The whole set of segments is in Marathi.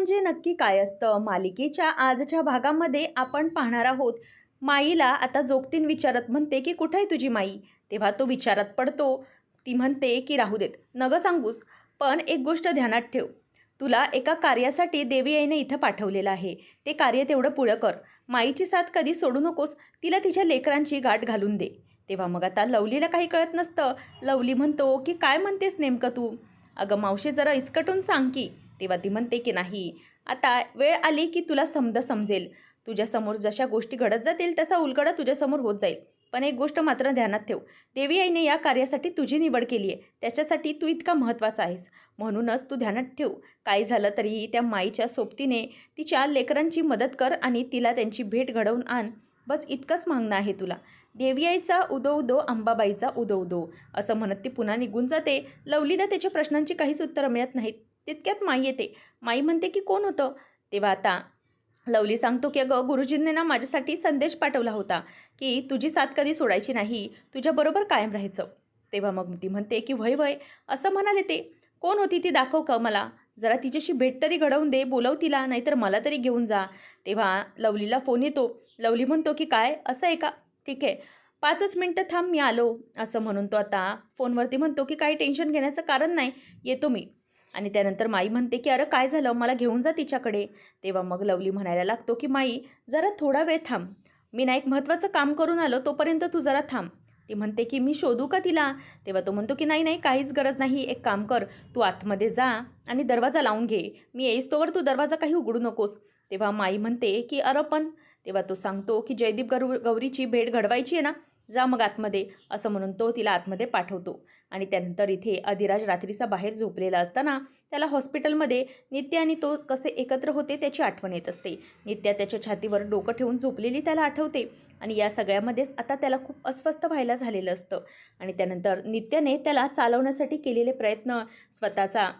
म्हणजे नक्की काय असतं? मालिकेच्या आजच्या भागामध्ये आपण पाहणार आहोत माईला आता जोगतीन विचारत म्हणते की कुठे आहे तुझी माई? तेव्हा तो विचारात पडतो. ती म्हणते की राहू देत. नगं सांगूस पण एक गोष्ट ध्यानात ठेव. तुला एका कार्यासाठी देवी आईने इथं पाठवलेलं आहे. ते कार्य तेवढं पुढं कर. माईची साथ कधी सोडू नकोस. तिला तिच्या लेकरांची गाठ घालून दे. तेव्हा मग आता लवलीला काही कळत नसतं. लवली म्हणतो की काय म्हणतेस नेमकं तू? अगं मावशी जरा इसकटून सांग की. तेव्हा ती म्हणते की नाही. आता वेळ आली की तुला समद समजेल. तुझ्यासमोर जशा गोष्टी घडत जातील तसा उलगडा तुझ्यासमोर होत जाईल. पण एक गोष्ट मात्र ध्यानात ठेव. देवी आईने या कार्यासाठी तुझी निवड केली आहे. त्याच्यासाठी तू इतका महत्त्वाचा आहेस. म्हणूनच तू ध्यानात ठेव. काही झालं तरीही त्या माईच्या सोबतीने तिच्या लेकरांची मदत कर आणि तिला त्यांची भेट घडवून आण. बस इतकंच मागणं आहे तुला. देवी आईचा उदो उदो अंबाबाईचा उदो उदो. असं म्हणत ती पुन्हा निघून जाते. लवलीला त्याच्या प्रश्नांची काहीच उत्तरं मिळत नाहीत. तितक्यात माई येते. माई म्हणते की कोण होतं? तेव्हा आता लवली सांगतो की अगं गुरुजींनी ना माझ्यासाठी संदेश पाठवला होता की तुझी साथ कधी सोडायची नाही तुझ्याबरोबर कायम राहायचं. तेव्हा मग ती म्हणते की वय वय. असं म्हणाले ते. कोण होती ती दाखव का मला? जरा तिच्याशी भेट तरी घडवून दे बोलव तिला नाहीतर मला तरी घेऊन जा. तेव्हा लवलीला फोन येतो. लवली म्हणतो की काय? असं आहे का? ठीक आहे. पाचच मिनटं थांब मी आलो. असं म्हणून तो आता फोनवरती म्हणतो की काही टेन्शन घेण्याचं कारण नाही. येतो मी. आणि त्यानंतर माई म्हणते की अरे काय झालं? मला घेऊन जा तिच्याकडे. तेव्हा मग लवली म्हणायला लागतो की माई जरा थोडा वेळ थांब. मी ना एक महत्त्वाचं काम करून आलो तोपर्यंत तू जरा थांब. ती म्हणते की मी शोधू का तिला? तेव्हा तो म्हणतो की नाही नाही काहीच गरज नाही. एक काम कर. तू आतमध्ये जा आणि दरवाजा लावून घे. मी येईस तोवर तू दरवाजा काही उघडू नकोस. तेव्हा माई म्हणते की अरे पण. तेव्हा तो सांगतो की जयदीप गरु गौरीची भेट घडवायची आहे ना? जा मग आतमध्ये. असं म्हणून तो तिला आतमध्ये पाठवतो. आणि त्यानंतर इथे अधिराज रात्रीचा बाहेर झोपलेला असताना त्याला हॉस्पिटलमध्ये नित्य आणि तो कसे एकत्र होते त्याची आठवण येत असते. नित्या त्याच्या छातीवर डोकं ठेवून झोपलेली त्याला आठवते आणि या सगळ्यामध्येच आता त्याला खूप अस्वस्थ व्हायला झालेलं असतं. आणि त्यानंतर नित्याने त्याला चालवण्यासाठी केलेले प्रयत्न स्वतःचा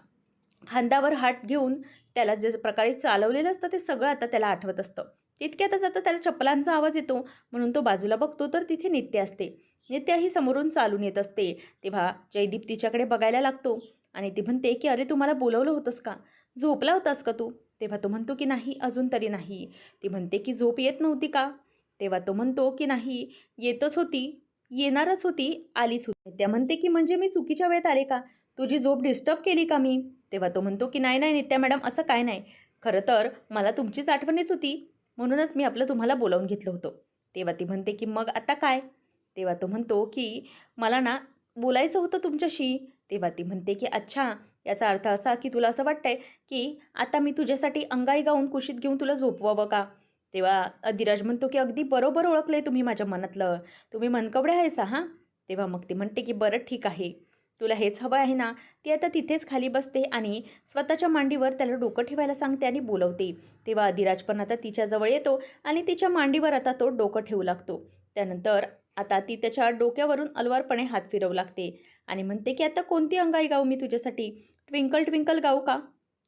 खांद्यावर हात घेऊन त्याला जे प्रकारे चालवलेलं असतं ते सगळं आता त्याला आठवत असतं. तितक्यातच आता त्याला चप्पलांचा आवाज येतो. म्हणून तो बाजूला बघतो तर तिथे नित्य असते. नित्याही समोरून चालून येत असते. तेव्हा जयदीप तिच्याकडे बघायला लागतो आणि ती म्हणते की अरे तुम्हाला बोलवलं होतंस का? झोपला होतास का तू? तेव्हा तो म्हणतो की नाही अजून तरी नाही. ती म्हणते की झोप येत नव्हती का? तेव्हा तो म्हणतो की नाही येतच होती. येणारच होती आलीच होती. त्या म्हणते की म्हणजे मी चुकीच्या वेळेत आले का? तुझी झोप डिस्टर्ब केली का मी? तेव्हा तो म्हणतो की नाही नाही नित्या मॅडम असं काय नाही. खरं तर मला तुमचीच आठवण येत होती. म्हणूनच मी आपलं तुम्हाला बोलावून घेतलं होतं. तेव्हा ती म्हणते की मग आता काय? तेव्हा तो म्हणतो की मला ना बोलायचं होतं तुमच्याशी. तेव्हा ती म्हणते की अच्छा याचा अर्थ असा की तुला असं वाटतंय की आता मी तुझ्यासाठी अंगाई गाऊन कुशीत घेऊन तुला झोपवावं का? तेव्हा अधिराज म्हणतो की अगदी बरोबर ओळखलं तुम्ही माझ्या मनातलं. तुम्ही मनकवडे आहेस हां? तेव्हा मग ती म्हणते की बरं ठीक आहे. तुला हेच हवं आहे ना ती आता तिथेच खाली बसते आणि स्वतःच्या मांडीवर त्याला डोकं ठेवायला सांगते आणि बोलवते. तेव्हा अधिराज पण आता तिच्याजवळ येतो आणि तिच्या मांडीवर आता तो डोकं ठेवू लागतो. त्यानंतर आता ती त्याच्या डोक्यावरून अलवारपणे हात फिरवू लागते आणि म्हणते की आता कोणती अंगाई गाऊ मी तुझ्यासाठी? ट्विंकल ट्विंकल गाऊ का?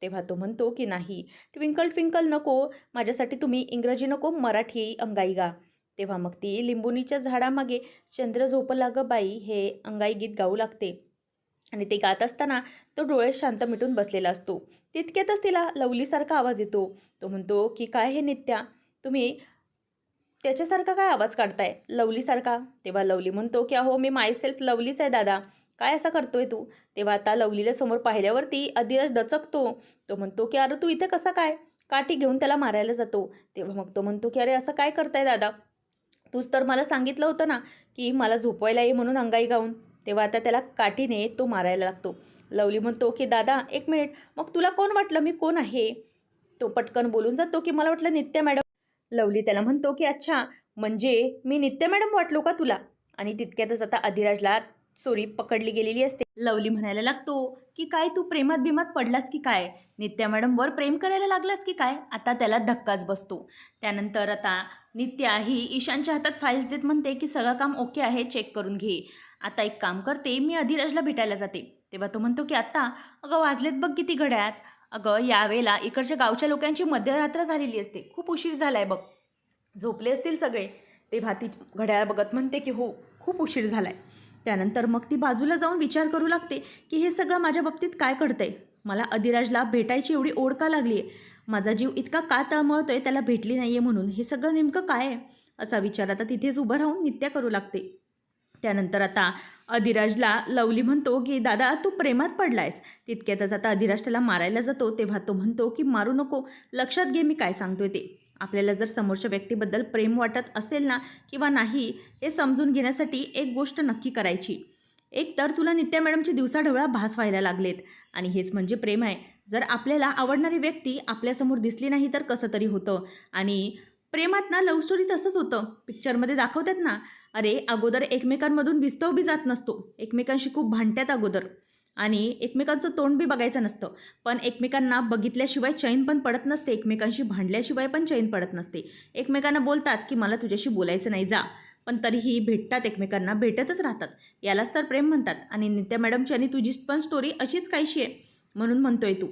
तेव्हा तो म्हणतो की नाही ट्विंकल ट्विंकल नको माझ्यासाठी तुम्ही इंग्रजी नको मराठी अंगाई गा. तेव्हा मग ती लिंबुनीच्या झाडामागे चंद्र झोपला ग बाई हे अंगाई गीत गाऊ लागते. आणि ते गात असताना तो डोळे शांत मिटून बसलेला असतो. तितक्यातच तिला लवलीसारखा आवाज येतो. तो म्हणतो की काय हे नित्या? तुम्ही त्याच्यासारखा काय आवाज काढताय? लवलीसारखा? तेव्हा लवली म्हणतो की अहो मी मायसेल्फ लवलीच आहे दादा. काय असा करतोय तू? तेव्हा आता लवलीला समोर पाहिल्यावरती अधिराज दचकतो. तो म्हणतो की अरे तू इथे कसा काय? काठी घेऊन त्याला मारायला जातो. तेव्हा मग तो म्हणतो की अरे असं काय करताय दादा? तूच तर मला सांगितलं होतं ना की मला झोपवायला ये म्हणून अंगाई गाऊन. तेव्हा आता त्याला काठीने तो मारायला लागतो. लवली म्हणतो की दादा एक मिनिट. मग तुला कोण वाटलं? मी कोण आहे? तो पटकन बोलून जातो की मला वाटलं नित्या मॅडम लवली त्याला म्हणतो की अच्छा म्हणजे मी नित्य मॅडम वाटलो का तुला? आणि तितक्यातच आता अधिराजला चोरी पकडली गेलेली असते. लवली म्हणायला लागतो की काय तू प्रेमात बिमात पडलास की काय? नित्या मॅडमवर प्रेम करायला लागलास की काय? आता त्याला धक्काच बसतो. त्यानंतर आता नित्या ही ईशानच्या हातात फाईल्स देत म्हणते की सगळं काम ओके आहे चेक करून घे. आता एक काम करते मी अधिराजला भेटायला जाते. तेव्हा तो म्हणतो की आत्ता अगं वाजलेत बघ किती घड्यात. अगं यावेळेला इकडच्या गावच्या लोकांची मध्यरात्र झालेली असते. खूप उशीर झाला आहे बघ. झोपले असतील सगळे. तेव्हा ती घड्याळ बघत म्हणते की हो खूप उशीर झाला आहे त्यानंतर मग ती बाजूला जाऊन विचार करू लागते की हे सगळं माझ्या बाबतीत काय घडतंय? मला अधिराजला भेटायची एवढी ओढ का लागली आहे माझा जीव इतका का तळमळतोय? त्याला भेटली नाही आहे म्हणून. हे सगळं नेमकं काय आहे? असा विचार आता तिथेच उभं राहून नित्या करू लागते. त्यानंतर आता अधिराजला लवली म्हणतो की दादा तू प्रेमात पडलायस. तितक्यातच आता अधिराज त्याला मारायला जातो तेव्हा तो म्हणतो की मारू नको लक्षात घे मी काय सांगतोय ते. आपल्याला जर समोरच्या व्यक्तीबद्दल प्रेम वाटत असेल ना किंवा नाही हे समजून घेण्यासाठी एक गोष्ट नक्की करायची. एक तर तुला नित्या मॅडमची दिवसाढवळा भास व्हायला लागलेत. आणि हेच म्हणजे प्रेम आहे. जर आपल्याला आवडणारी व्यक्ती आपल्यासमोर दिसली नाही तर कसं तरी होतं? आणि प्रेमात ना लव्ह स्टोरी तसंच होतं. पिक्चरमध्ये दाखवतात ना अरे अगोदर एकमेकांमधून विस्तव बी जात नसतो. एकमेकांशी खूप भांडत्यात अगोदर. आणि एकमेकांचं तोंड बी बघायचं नसतं. पण एकमेकांना बघितल्याशिवाय चैन पण पडत नसते. एकमेकांशी भांडल्याशिवाय पण चैन पडत नसते. एकमेकांना बोलतात की मला तुझ्याशी बोलायचं नाही जा. पण तरीही भेटतात एकमेकांना भेटतच राहतात. यालाच तर प्रेम म्हणतात. आणि नित्या मॅडमची आणि तुझी पण स्टोरी अशीच काहीशी आहे म्हणून म्हणतोय तू.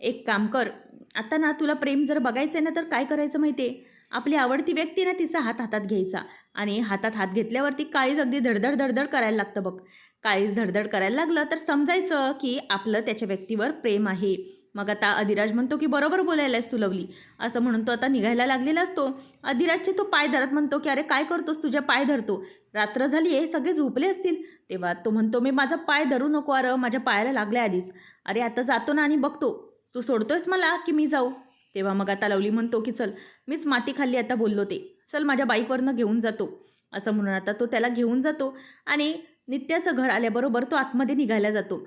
एक काम कर. आता ना तुला प्रेम जर बघायचं आहे ना तर काय करायचं माहिती आहे आपली आवडती व्यक्ती ना तिचा हात हातात घ्यायचा. आणि हातात हात घेतल्यावरती काळीज अगदी धडधड धडधड करायला लागतं बघ. काळीज धडधड करायला लागलं तर समजायचं की आपलं त्याच्या व्यक्तीवर प्रेम आहे. मग आता अधिराज म्हणतो की बरोबर बोलायलायस तू लवली. असं म्हणून तो आता निघायला लागलेला असतो. अधिराजचे तो पाय धरत म्हणतो की अरे काय करतोस? तुझ्या पाय धरतो. रात्र झाली आहे सगळे झोपले असतील. तेव्हा तो म्हणतो मी माझा पाय धरू नको अरे माझ्या पायाला लागल्या आधीच. अरे आता जातो ना आणि बघतो. तू सोडतोयस मला की मी जाऊ? तेव्हा मग आता लवली म्हणतो की चल मीच माती खाल्ली आता बोललो ते. चल माझ्या बाईकवरनं घेऊन जातो. असं म्हणून आता तो त्याला घेऊन जातो आणि नित्याचं घर आल्याबरोबर तो आतमध्ये निघायला जातो.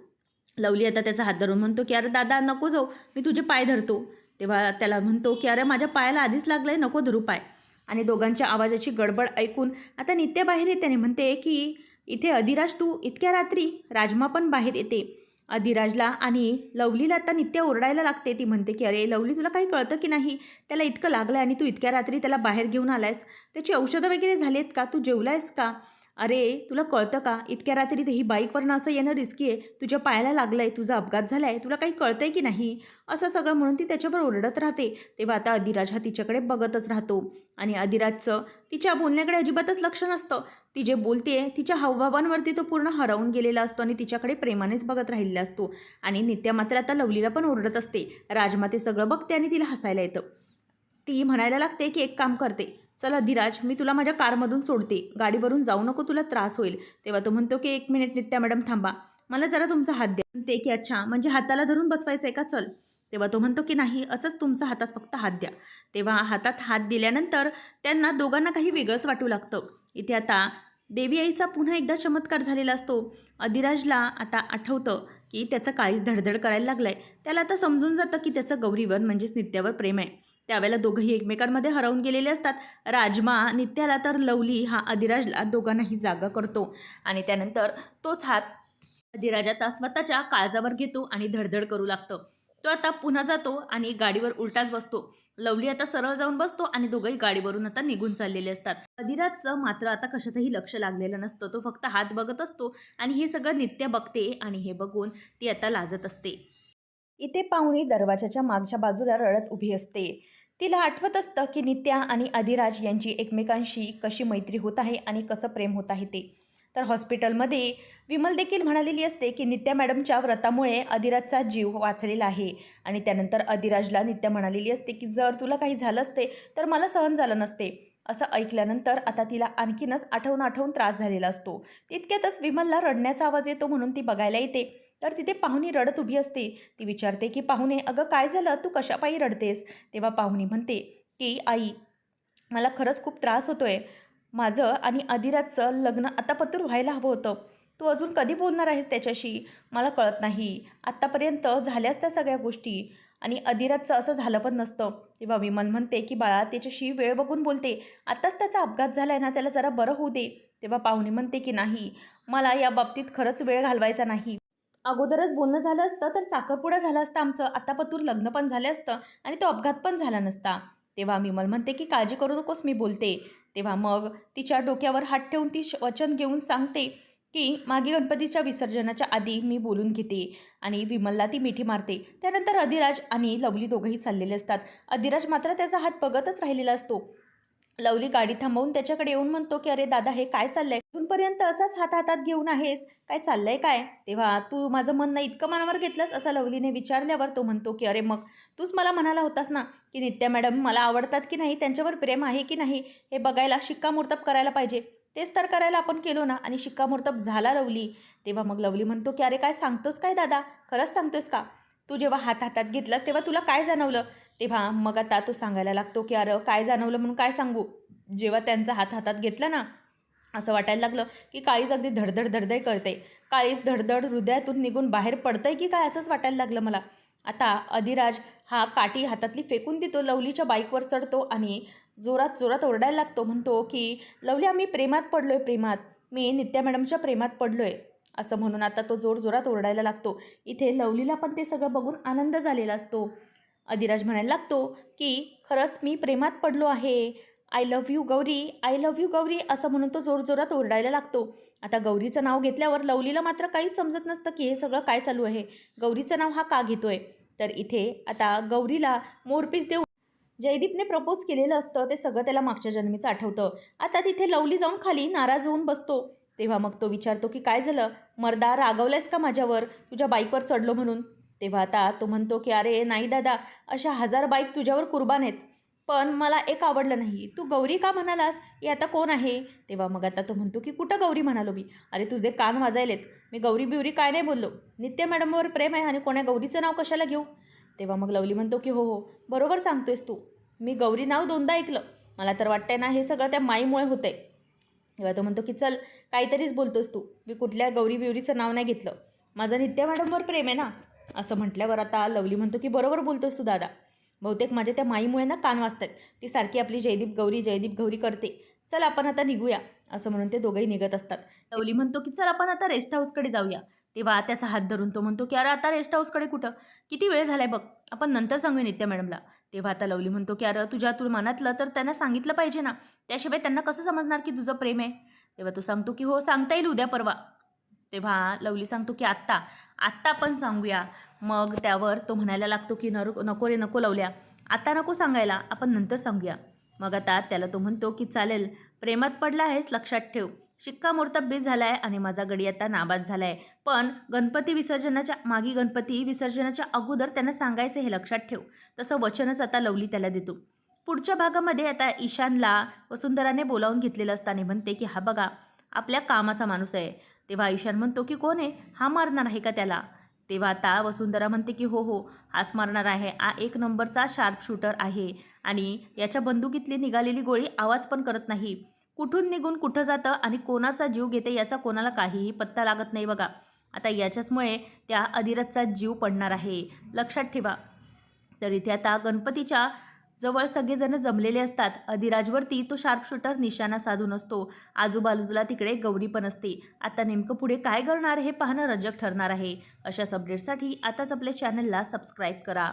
लवली आता त्याचा हात धरून म्हणतो की अरे दादा नको जाऊ. मी तुझे पाय धरतो. तेव्हा त्याला म्हणतो की अरे माझ्या पायाला आधीच लागलं आहे नको धरू पाय. आणि दोघांच्या आवाजाची गडबड ऐकून आता नित्या बाहेर येते आणि म्हणते की इथे अधिराज तू इतक्या रात्री? राजमा पण बाहेर येते. अधिराजला आणि लवलीला आता नित्य ओरडायला लागते. ती म्हणते की अरे लवली तुला काही कळतं की नाही? त्याला इतकं लागलं आणि तू इतक्या रात्री त्याला बाहेर घेऊन आलायस. त्याची औषधं वगैरे झालीत का? तू जेवलायस का? अरे तुला कळतं का? इतक्या रात्री ही बाईकवरनं असं येणं रिस्की आहे. तुझ्या पायाला लागलं आहे तुझा अपघात झाला आहे तुला काही कळतं आहे की नाही? असं सगळं म्हणून ती त्याच्यावर ओरडत राहते. तेव्हा आता अधिराज हा तिच्याकडे बघतच राहतो. आणि अधिराजचं तिच्या बोलण्याकडे अजिबातच लक्ष नसतं. ती जे बोलते तिच्या हावभावांवरती तो पूर्ण हरवून गेलेला असतो आणि तिच्याकडे प्रेमानेच बघत राहिलेला असतो. आणि नित्या मात्र आता लवलीला पण ओरडत असते. राजमाते सगळं बघते आणि तिला हसायला येतं. ती म्हणायला लागते की एक काम करते. चला धीराज मी तुला माझ्या कारमधून सोडते. गाडीवरून जाऊ नको तुला त्रास होईल. तेव्हा तो म्हणतो की एक मिनिट नित्या मॅडम थांबा. मला जरा तुमचा हात द्या. म्हणते की अच्छा म्हणजे हाताला धरून बसवायचं आहे का? चल. तेव्हा तो म्हणतो की नाही असंच तुमचा हातात फक्त हात द्या. तेव्हा हातात हात दिल्यानंतर त्यांना दोघांना काही वेगळंच वाटू लागतं. इथे आता देवी आईचा पुन्हा एकदा चमत्कार झालेला असतो. अधिराजला आता आठवतं की त्याचं काळीच धडधड करायला लागलं आहे त्याला आता समजून जातं की त्याचं गौरीवर म्हणजेच नित्यावर प्रेम आहे. त्यावेळेला दोघंही एकमेकांमध्ये हरवून गेलेले असतात. राजमा नित्याला तर लवली हा अधिराजला दोघांनाही जागा करतो. आणि त्यानंतर तोच हात अधिराज आता स्वतःच्या काळजावर घेतो आणि धडधड करू लागतो. तो आता पुन्हा जातो आणि गाडीवर उलटाच बसतो. लवली आता सरळ जाऊन बसतो आणि दोघंही गाडीवरून आता निघून चाललेले असतात. अधिराजचं मात्र आता कशातही लक्ष लागलेलं नसतं. तो फक्त हात बघत असतो आणि हे सगळं नित्य बघते आणि हे बघून ती आता लाजत असते. इथे पाहुणी दरवाजाच्या मागच्या बाजूला रडत उभी असते. तिला आठवत असतं की नित्या आणि अधिराज यांची एकमेकांशी कशी मैत्री होत आहे आणि कसं प्रेम होत आहे ते. तर हॉस्पिटलमध्ये विमल देखील म्हणालेली असते की नित्या मॅडमच्या व्रतामुळे अधिराजचा जीव वाचलेला आहे. आणि त्यानंतर अधिराजला नित्या म्हणालेली असते की जर तुला काही झालं असते तर मला सहन झालं नसते. असं ऐकल्यानंतर आता तिला आणखीनच आठवून आठवून त्रास झालेला असतो. तितक्यातच विमलला रडण्याचा आवाज येतो म्हणून ती बघायला येते. तर तिथे पाहुणी रडत उभी असते. ती विचारते की पाहुणे अगं काय झालं? तू कशापायी रडतेस? तेव्हा पाहुणी म्हणते की आई मला खरंच खूप त्रास होतो आहे माझं आणि अधिराजचं लग्न आता पत्र व्हायला हवं होतं. तू अजून कधी बोलणार आहेस त्याच्याशी? मला कळत नाही. आत्तापर्यंत झाल्याच त्या सगळ्या गोष्टी. आणि अधिराजचं असं झालं पण नसतं. तेव्हा विमल म्हणते की बाळा त्याच्याशी वेळ बघून बोलते. आत्ताच त्याचा अपघात झाला आहे ना त्याला जरा बरं होऊ दे. तेव्हा पाहुणे म्हणते की नाही मला या बाबतीत खरंच वेळ घालवायचा नाही. अगोदरच बोलणं झालं असतं तर साखरपुडा झाला असतं आमचं. आतापतूर लग्न पण झालं असतं आणि तो अपघात पण झाला नसता. तेव्हा विमल म्हणते की काळजी करू नकोस मी बोलते. तेव्हा मग तिच्या डोक्यावर हात ठेवून ती श- वचन घेऊन सांगते की मागे गणपतीच्या विसर्जनाच्या आधी मी बोलून घेते. आणि विमलला ती मिठी मारते. त्यानंतर अधिराज आणि लवली दोघंही चाललेले असतात. अधिराज मात्र त्याचा हात बघतच राहिलेला असतो. लवली गाडी थांबवून त्याच्याकडे येऊन म्हणतो की अरे दादा हे काय चाललंय? इथूनपर्यंत असाच हात हातात घेऊन आहेस? काय चाललंय काय? तेव्हा तू माझं म्हणणं इतकं मनावर घेतलंस? असं लवलीने विचारल्यावर तो म्हणतो की अरे मग तूच मला म्हणाला होतास ना की नित्या मॅडम मला आवडतात की नाही? त्यांच्यावर प्रेम आहे की नाही? हे बघायला शिक्कामोर्तब करायला पाहिजे. तेच तर करायला आपण केलो ना आणि शिक्कामोर्तब झाला लवली. तेव्हा मग लवली म्हणतो की अरे काय सांगतोस काय दादा? खरंच सांगतोस का? तू जेव्हा हात हातात घेतलास तेव्हा तुला काय जाणवलं? तेव्हा मग आता तो सांगायला लागतो की अरे काय जाणवलं म्हणून काय सांगू? जेव्हा त्यांचा हात हातात घेतला ना असं वाटायला लागलं की काळीज अगदी धडधड धडधड करते. काळीज धडधड हृदयातून निघून बाहेर पडतंय की काय असंच वाटायला लागलं मला. आता अधिराज हा काठी हातातली फेकून देतो लवलीच्या बाईकवर चढतो आणि जोरात जोरात ओरडायला लागतो. म्हणतो की लवली आम्ही प्रेमात पडलो आहे प्रेमात. मी नित्या मॅडमच्या प्रेमात पडलो आहे असं म्हणून आता तो जोर जोरात ओरडायला लागतो. इथे लवलीला पण ते सगळं बघून आनंद झालेला असतो. अधिराज म्हणायला लागतो की खरंच मी प्रेमात पडलो आहे. I love you Gauri. I love you Gauri. असं म्हणून तो जोरजोरात ओरडायला लागतो. आता गौरीचं नाव घेतल्यावर लवलीला मात्र काहीच समजत नसतं की हे सगळं काय चालू आहे. गौरीचं नाव हा का घेतोय? तर इथे आता गौरीला मोरपीस देऊन जयदीपने प्रपोज केलेलं असतं. ते सगळं त्याला मागच्या जन्मीचं आठवतं. आता तिथे लवली जाऊन खाली नाराज होऊन बसतो. तेव्हा मग तो विचारतो की काय झालं? मर्दा रागवलायस का माझ्यावर? तुझ्या बाईकवर चढलो म्हणून. तेव्हा आता तो म्हणतो की अरे नाही दादा अशा हजार बाईक तुझ्यावर कुर्बान आहेत. पण मला एक आवडलं नाही. तू गौरी का म्हणालास? हे आता कोण आहे? तेव्हा मग आता तो म्हणतो की कुठं गौरी म्हणालो मी? अरे तुझे कान वाजायलेत. मी गौरी बिवरी काय नाही बोललो. नित्य मॅडमवर प्रेम आहे आणि कोण्या गौरीचं नाव कशाला घेऊ? तेव्हा मग लवली म्हणतो की हो हो बरोबर सांगतोयस तू. मी गौरी नाव दोनदा ऐकलं. मला तर वाटतंय ना हे सगळं त्या माईमुळे होतंय. तेव्हा तो म्हणतो की चल काहीतरीच बोलतोस तू. मी कुठल्या गौरी बिवरीचं नाव नाही घेतलं. माझं नित्या मॅडमवर प्रेम आहे ना. असं म्हटल्यावर आता लवली म्हणतो की बरोबर बोलतोस तू दादा. बहुतेक माझ्या त्या माईमुळे ना कान वाजतात ती सारखी आपली जयदीप गौरी जयदीप गौरी करते. चल आपण आता निघूया. असं म्हणून ते दोघंही निघत असतात. लवली म्हणतो की चल आपण आता रेस्ट हाऊसकडे जाऊया. तेव्हा त्याचा हात धरून तो म्हणतो की अरे आता रेस्ट हाऊसकडे कुठं? किती वेळ झालाय बघ. आपण नंतर सांगूया नित्या मॅडमला. तेव्हा आता लवली म्हणतो की अरे तुझ्या तू मनातलं तर त्यांना सांगितलं पाहिजे ना. त्याशिवाय त्यांना कसं समजणार की तुझं प्रेम आहे? तेव्हा तो सांगतो की हो सांगता येईल उद्या परवा. तेव्हा लवली सांगतो की आत्ता आत्ता आपण सांगूया. मग त्यावर तो म्हणायला लागतो की नर नको रे नको लवल्या. आत्ता नको सांगायला आपण नंतर सांगूया. मग आता त्याला तो म्हणतो की चालेल प्रेमात पडला आहेस लक्षात ठेव. शिक्कामोर्तब बी झाला आहे आणि माझा गडी आता नाबाद झाला आहे पण गणपती विसर्जनाच्या मागी गणपती विसर्जनाच्या अगोदर त्यांना सांगायचं हे लक्षात ठेव. तसं वचनच आता लवली त्याला देतो. पुढच्या भागामध्ये आता ईशानला वसुंधराने बोलावून घेतलेलं असताना म्हणते की हा बघा आपल्या कामाचा माणूस आहे. तेव्हा ईशान म्हणतो की कोण आहे? हा मारणार आहे का त्याला? तेव्हा आता वसुंधरा म्हणते की हो हो हाच मारणार आहे. हा एक नंबरचा शार्प शूटर आहे आणि याच्या बंदुकीतली निघालेली गोळी आवाज पण करत नाही. कुठून निघून कुठं जातं आणि कोणाचा जीव घेते याचा कोणाला काहीही पत्ता लागत नाही बघा. आता याच्याचमुळे त्या अधिरथचा जीव पडणार आहे. लक्षात ठेवा. तर इथे आता गणपतीच्या जवळ सगळेजण जमलेले असतात. अधिराजवरती तो शार्पशूटर निशाणा साधून असतो. आजूबाजूला तिकडे गौरी पण असते. आता नेमकं पुढे काय करणार हे पाहणं रजक ठरणार आहे. अशाच अपडेटसाठी आताच आपल्या चॅनलला सबस्क्राईब करा.